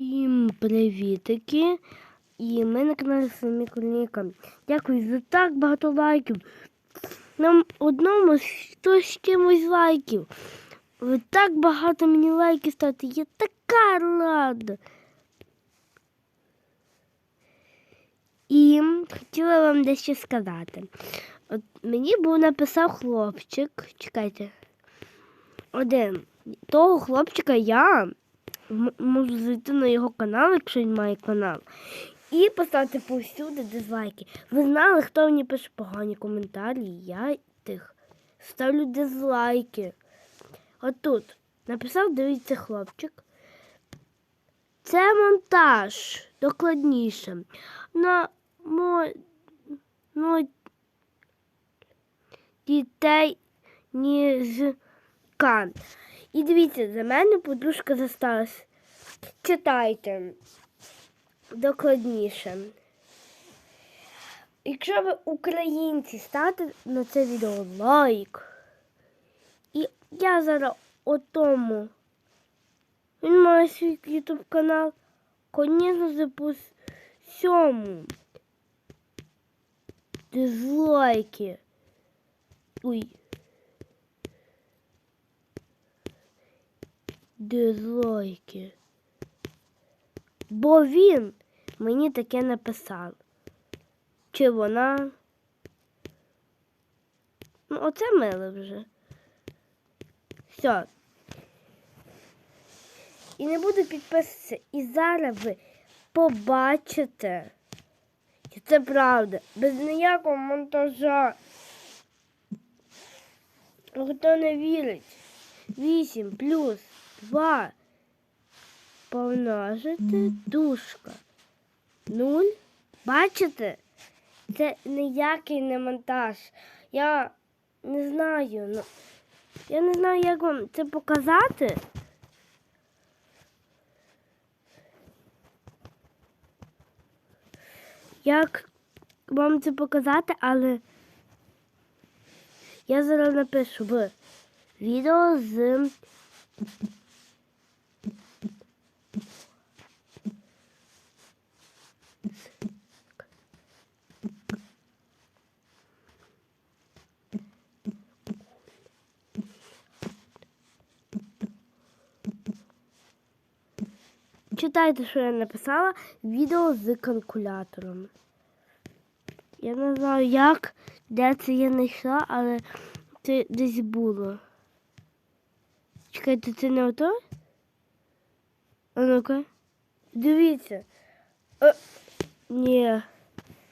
Всім привітики! І ми на каналі Самі Кольніка. Дякую за так багато лайків. Нам одному 100 з чимось лайків. Ви так багато мені лайків ставите. Я така рада. І хотіла вам дещо сказати. От мені був написав хлопчик. Чекайте. Один. Того хлопчика я можу зайти на його канал, якщо він має канал, і поставити повсюди дизлайки. Ви знали, хто мені пише погані коментарі? Я тих ставлю дизлайки. Отут написав, дивіться, хлопчик. Це монтаж докладніше. На мо... ну, дітей ні кан. І дивіться, за мене подружка зосталась. Читайте докладніше. Якщо ви українці, ставте на це відео лайк. І я зараз отому. Він має свій ютуб канал. Же, сьому. Дизлайки. Ой. Дизлайки. Бо він мені таке написав. Чи вона? Ну, оце мило вже. Все. І не буду підписуватися. І зараз ви побачите. що це правда. Без ніякого монтажа. Хто не вірить? 8 плюс 2 помножити дужка. 0. Бачите? Це ніякий не монтаж. Я не знаю. Ну, я не знаю, як вам це показати. Як вам це показати, але я зараз напишу в відео з Читайте, що я написала відео з калькулятором. Я не знаю, як, де це я знайшла, але це десь було. Чекайте, це не ото? А ну-ка. Дивіться. Е, ні.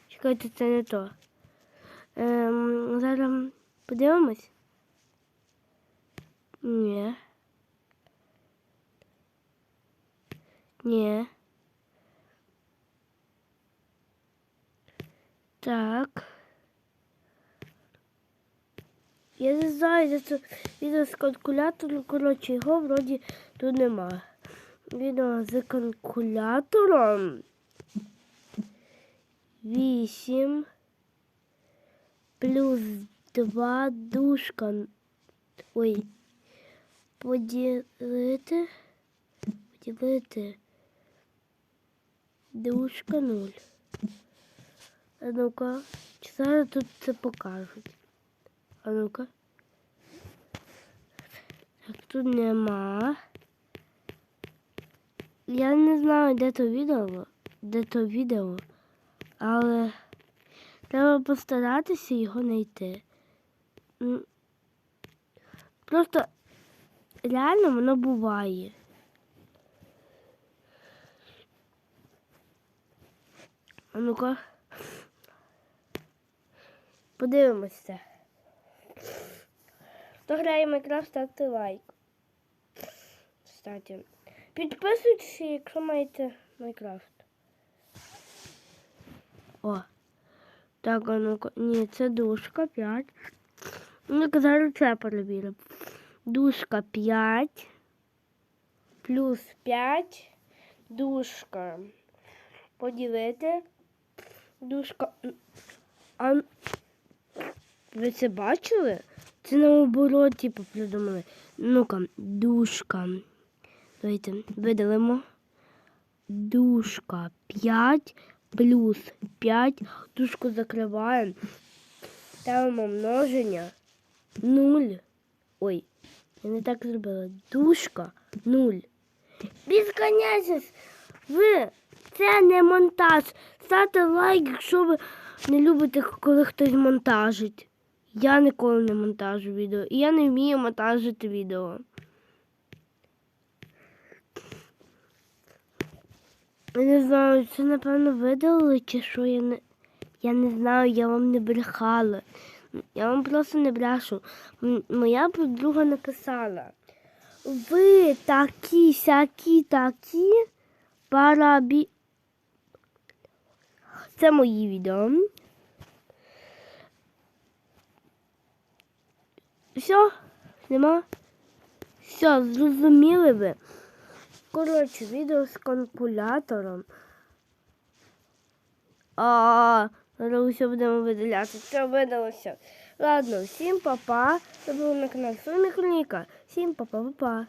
Чекайте, це не то. Ем, зараз подивимось. Ні. Ні. Так. Я не знаю, де це відео з калькулятором. Коротше, його вроді тут нема. Відео з калькулятором. 8 плюс 2 дужка. Ой. Поділити. Поділити. Дужка 0. А ну-ка, зараз тут це покажуть? А ну-ка. Так, тут нема. Я не знаю, де то відео, де то відео, але треба постаратися його знайти. Просто реально воно буває. А ну-ка. Подивимося. Хто грає в Майнкрафт, ставте лайк. Кстати. Підписуйтесь, якщо маєте Майнкрафт. О. Так, а ну-ка. Ні, це дужка 5. Ну, зараз це перевіримо. Дужка 5. Плюс 5. Дужка. Поділити. Дужка. А ви це бачили? Це наоборот, типу, придумали. Ну-ка, дужка. Давайте видалимо. дужка 5 плюс 5. Дужку закриваємо. Ставимо множення 0. Ой, я не так зробила. Дужка 0. Безконечність. Ви, це не монтаж. Ставте лайк, якщо ви не любите, коли хтось монтажить. Я ніколи не монтажу відео. І я не вмію монтажити відео. Я не знаю, це напевно видалили чи що я не. Я не знаю, я вам не брехала. Я вам просто не брешу. Моя подруга написала. Ви такі, сякі, такі парабі. Це мої відео. Все, нема. Все, зрозуміли ви. Коротше, відео з калькулятором. А, зараз усе будемо видаляти. Все видалося. Ладно, всім па-па. Це було на каналі Соня Хроніка. Всім па-па, па-па.